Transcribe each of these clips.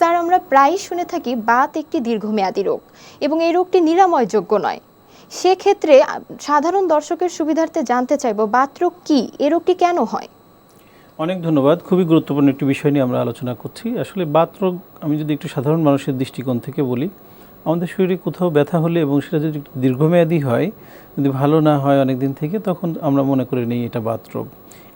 Sir, আমরা প্রায়ই শুনে থাকি বাত একটি দীর্ঘমেয়াদী রোগ এবং এই রোগটি নিরাময়যোগ্য নয়। সেক্ষেত্রে সাধারণ দর্শকের সুবিধার্থে জানতে চাইব, বাত রোগ কি? এ রোগটি কেন হয়? অনেক ধন্যবাদ। খুবই গুরুত্বপূর্ণ একটি বিষয় নিয়ে আমরা আলোচনা করছি। আসলে বাত রোগ, আমি যদি একটু সাধারণ মানুষের দৃষ্টিকোণ থেকে বলি, আমাদের শরীরে কোথাও ব্যথা হলে এবং সেটা যদি দীর্ঘমেয়াদী হয়, যদি ভালো না হয় অনেক দিন থেকে, তখন আমরা মনে করে নিই এটা বাতরোগ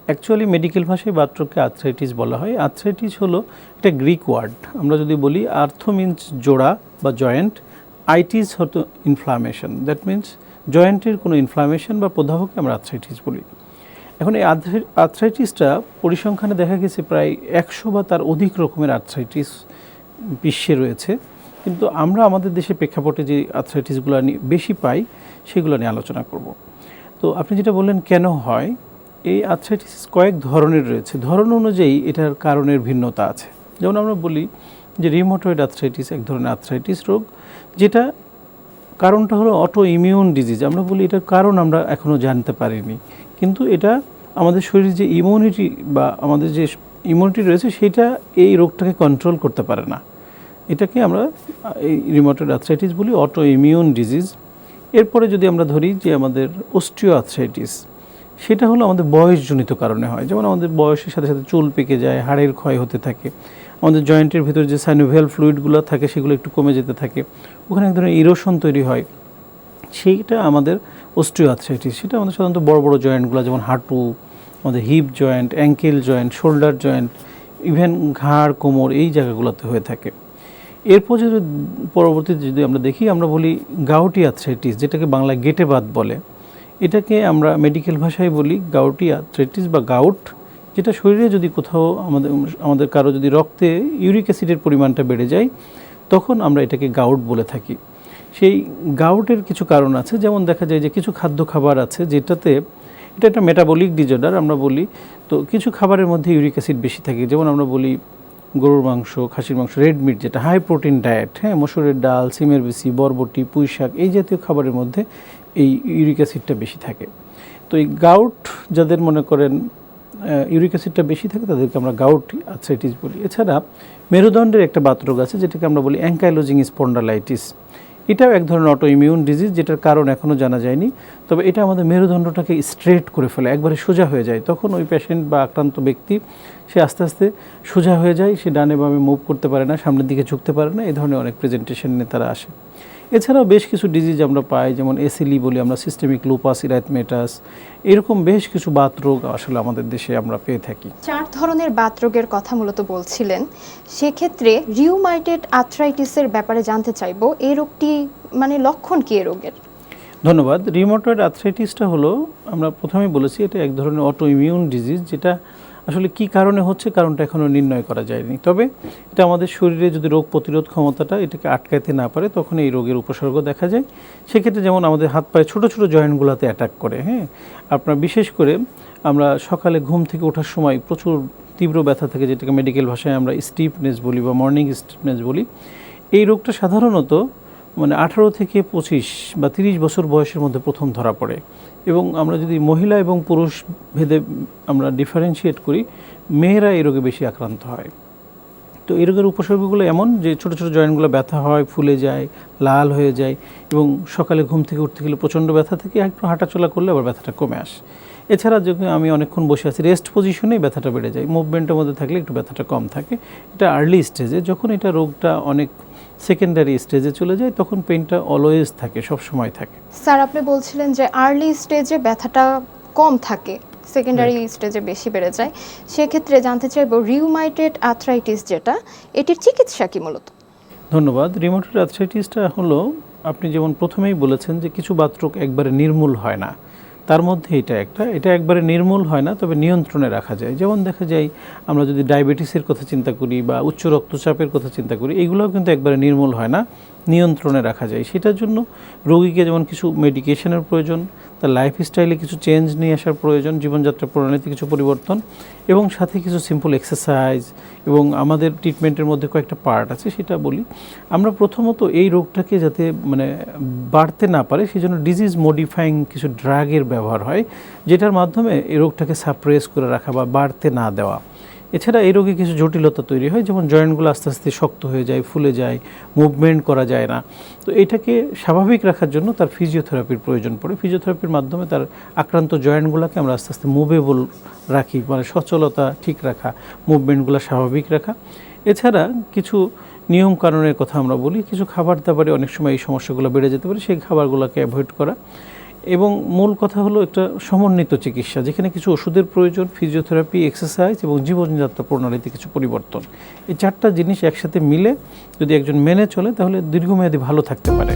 অ্যাকচুয়ালি মেডিকেল ভাষায় বাতরোগকে আর্থ্রাইটিস বলা হয়। আর্থ্রাইটিস হলো একটা গ্রিক ওয়ার্ড আমরা যদি বলি আর্থ মিন্স জোড়া বা জয়েন্ট আইটিস হতো ইনফ্লামেশন দ্যাট মিন্স জয়েন্টের কোনো ইনফ্লামেশন বা প্রদাহকে আমরা আর্থ্রাইটিস বলি। এখন এই আর্থ্রাই- আর্থ্রাইটিসটা পরিসংখ্যানে দেখা গেছে প্রায় একশো বা তার অধিক রকমের আর্থ্রাইটিস বিশ্বে রয়েছে। কিন্তু আমরা আমাদের দেশে প্রেক্ষাপটে যে আর্থ্রাইটিসগুলো বেশি পাই, সেগুলো নিয়ে আলোচনা করব। তো আপনি যেটা বললেন, কেন হয়? এই আর্থ্রাইটিস কয়েক ধরনের রয়েছে। ধরন অনুযায়ী এটার কারণের ভিন্নতা আছে। যেমন আমরা বলি যে রিমোটয়েড আর্থ্রাইটিস এক ধরনের আর্থ্রাইটিস রোগ, যেটা কারণটা হলো অটো ইমিউন ডিজিজ। আমরা বলি এটার কারণ আমরা এখনও জানতে পারিনি। কিন্তু এটা আমাদের শরীরে যে ইমিউনিটি বা আমাদের যে ইমিউনিটি রয়েছে, সেটা এই রোগটাকে কন্ট্রোল করতে পারে না। এটাকে আমরা এই রিমোটেড আর্থ্রাইটিস বলি অটো ইমিউন ডিজিজ। এরপরে যদি আমরা ধরি যে আমাদের অস্ট্রিও আর্থ্রাইটিস সেটা হলো আমাদের বয়সজনিত কারণে হয়। যেমন আমাদের বয়সের সাথে সাথে চুল পেকে যায়, হাড়ের ক্ষয় হতে থাকে, আমাদের জয়েন্টের ভিতর যে সাইনোভিয়াল ফ্লুইডগুলো থাকে সেগুলো একটু কমে যেতে থাকে, ওখানে এক ধরনের ইরোশন তৈরি হয়। সেইটা আমাদের অস্ট্রিও আর্থ্রাইটিস সেটা আমাদের সাধারণত বড় বড় জয়েন্টগুলো যেমন হাঁটু, আমাদের hip joint ankle joint shoulder joint even ঘাড়, কোমর এই জায়গাগুলোতে হয়ে থাকে। এরপর যদি পরবর্তীতে যদি আমরা দেখি, আমরা বলি গাউটি আর্থ্রাইটিস যেটাকে বাংলায় গেটে বাত বলে। এটাকে আমরা মেডিকেল ভাষায় বলি গাউটি আর্থ্রাইটিস বা গাউট যেটা শরীরে যদি কোথাও আমাদের আমাদের কারও যদি রক্তে ইউরিক অ্যাসিডের পরিমাণটা বেড়ে যায়, তখন আমরা এটাকে গাউট বলে থাকি। সেই গাউটের কিছু কারণ আছে, যেমন দেখা যায় যে কিছু খাদ্য খাবার আছে যেটাতে, এটা একটা মেটাবলিক ডিজর্ডার আমরা বলি, তো কিছু খাবারের মধ্যে ইউরিক অ্যাসিড বেশি থাকে। যেমন আমরা বলি গরুর মাংস, খাসির মাংস রেড মিট যেটা হাই প্রোটিন ডায়েট হ্যাঁ মসুরের ডাল, সিমের বেশি বরবটি, পুঁই শাক, এই জাতীয় খাবারের মধ্যে এই ইউরিক অ্যাসিডটা বেশি থাকে। তো এই গাউট যাদের মনে করেন ইউরিক অ্যাসিডটা বেশি থাকে, তাদেরকে আমরা গাউট আর্থ্রাইটিস বলি। এছাড়া মেরুদণ্ডের একটা বাতরোগ আছে, যেটাকে আমরা বলি অ্যাঙ্কাইলোজিং স্পন্ডালাইটিস এটাও এক ধরনের অটো ইমিউন ডিজিজ যেটার কারণ এখনও জানা যায়নি। তবে এটা আমাদের মেরুদণ্ডটাকে স্ট্রেট করে ফেলে, একবারে সোজা হয়ে যায়। তখন ওই পেশেন্ট বা আক্রান্ত ব্যক্তি, সে আস্তে আস্তে সোজা হয়ে যায়, সে ডানে বামে মুভ করতে পারে না, সামনের দিকে ঝুঁকতে পারে না, এই ধরনের অনেক প্রেজেন্টেশন নিয়ে তারা আসে। এছাড়াও বেশ কিছু ডিজিজ আমরা পাই যেমন এসিলি বলি আমরা সিস্টেমিক লুপাস ইরাথমেটাস এরকম বেশ কিছু বাতরোগ আসলে আমাদের দেশে আমরা পেয়ে থাকি। চার ধরনের বাত রোগের কথা মূলত বলছিলেন। সেক্ষেত্রে রিউমাইটেড আর্থ্রাইটিসের ব্যাপারে জানতে চাইব এই রোগটি মানে লক্ষণ কি এই রোগের? ধন্যবাদ। রিমোটয়েড আর্থ্রাইটিসটা হলো আমরা প্রথমেই বলেছি এটা এক ধরনের অটো ইমিউন ডিজিজ যেটা আসলে কি কারণে হচ্ছে কারণটা এখনও নির্ণয় করা যায়নি। তবে এটা আমাদের শরীরে যদি রোগ প্রতিরোধ ক্ষমতাটা এটাকে আটকাইতে না পারে, তখন এই রোগের উপসর্গ দেখা যায়। সেক্ষেত্রে যেমন আমাদের হাত পায়ে ছোটো ছোটো জয়েন্টগুলোতে অ্যাটাক করে হ্যাঁ? আপনার বিশেষ করে আমরা সকালে ঘুম থেকে ওঠার সময় প্রচুর তীব্র ব্যথা থাকে, যেটাকে মেডিকেল ভাষায় আমরা স্টিফনেস বলি বা মর্নিং স্টিফনেস বলি। এই রোগটা সাধারণত মানে আঠারো থেকে পঁচিশ বা তিরিশ বছর বয়সের মধ্যে প্রথম ধরা পড়ে। এবং আমরা যদি মহিলা এবং পুরুষ ভেদে আমরা ডিফারেন্সিয়েট করি, মেয়েরা এই রোগে বেশি আক্রান্ত হয়। তো এই রোগের উপসর্গগুলো এমন যে ছোটো ছোটো জয়েন্টগুলো ব্যথা হয়, ফুলে যায়, লাল হয়ে যায় এবং সকালে ঘুম থেকে উঠতে গেলে প্রচণ্ড ব্যথা থেকে, একটু হাঁটাচলা করলে আবার ব্যথাটা কমে আসে। এছাড়া যখন আমি অনেকক্ষণ বসে আছি রেস্ট পজিশনেই ব্যথাটা বেড়ে যায়। মুভমেন্টের মধ্যে থাকলে একটু ব্যথাটা কম থাকে। এটা আর্লি স্টেজে যখন এটা রোগটা অনেক সেকেন্ডারি স্টেজে চলে যায় তখন পেনটা অলওয়েজ থাকে সব সময় থাকে। স্যার আপনি বলছিলেন যে আর্লি স্টেজে ব্যথাটা কম থাকে সেকেন্ডারি স্টেজে বেশি বেড়ে যায়। সেক্ষেত্রে জানতে চাইব রিউমাইটেড আর্থ্রাইটিস যেটা এটির চিকিৎসা কি মূলত? ধন্যবাদ। রিমোটেড আর্থ্রাইটিসটা হলো আপনি যেমন প্রথমেই বলেছেন যে কিছু বাতরোগ একবারে নির্মূল হয় না। তার মধ্যে এটা একটা। এটা একবারে নির্মূল হয় না, তবে নিয়ন্ত্রণে রাখা যায়। যেমন দেখা যায়, আমরা যদি ডায়াবেটিসের কথা চিন্তা করি বা উচ্চ রক্তচাপের কথা চিন্তা করি, এগুলোও কিন্তু একবারে নির্মূল হয় না, নিয়ন্ত্রণে রাখা যায়। সেটার জন্য রোগীকে যেমন কিছু মেডিকেশনের প্রয়োজন তার লাইফস্টাইলে কিছু চেঞ্জ নিয়ে আসার প্রয়োজন, জীবনযাত্রা প্রণালীতে কিছু পরিবর্তন এবং সাথে কিছু সিম্পল এক্সারসাইজ এবং আমাদের ট্রিটমেন্টের মধ্যে কয়েকটা পার্ট আছে, সেটা বলি। আমরা প্রথমত এই রোগটাকে যাতে মানে বাড়তে না পারে সেই জন্য ডিজিজ মডিফাইং কিছু ড্রাগের ব্যবহার হয়, যেটার মাধ্যমে এই রোগটাকে সাপ্রেস করে রাখা বা বাড়তে না দেওয়া। এছাড়া এই রোগে কিছু জটিলতা তৈরি হয়, যেমন জয়েন্টগুলো আস্তে আস্তে শক্ত হয়ে যায়, ফুলে যায়, মুভমেন্ট করা যায় না। তো এটাকে স্বাভাবিক রাখার জন্য তার ফিজিওথেরাপির প্রয়োজন পড়ে। ফিজিওথেরাপির মাধ্যমে তার আক্রান্ত জয়েন্টগুলোকে আমরা আস্তে আস্তে মুভেবল রাখি মানে সচলতা ঠিক রাখা, মুভমেন্টগুলো স্বাভাবিক রাখা। এছাড়া কিছু নিয়ম কানুনের কথা আমরা বলি, কিছু খাবার দাবারে অনেক সময় এই সমস্যাগুলো বেড়ে যেতে পারে, সেই খাবারগুলোকে অ্যাভয়েড করা। এবং মূল কথা হলো একটা সমন্বিত চিকিৎসা, যেখানে কিছু ওষুধের প্রয়োজন ফিজিওথেরাপি এক্সারসাইজ এবং জীবনযাত্রা প্রণালীতে কিছু পরিবর্তন। এই চারটা জিনিস একসাথে মিলে যদি একজন মেনে চলে, তাহলে দীর্ঘমেয়াদী ভালো থাকতে পারে।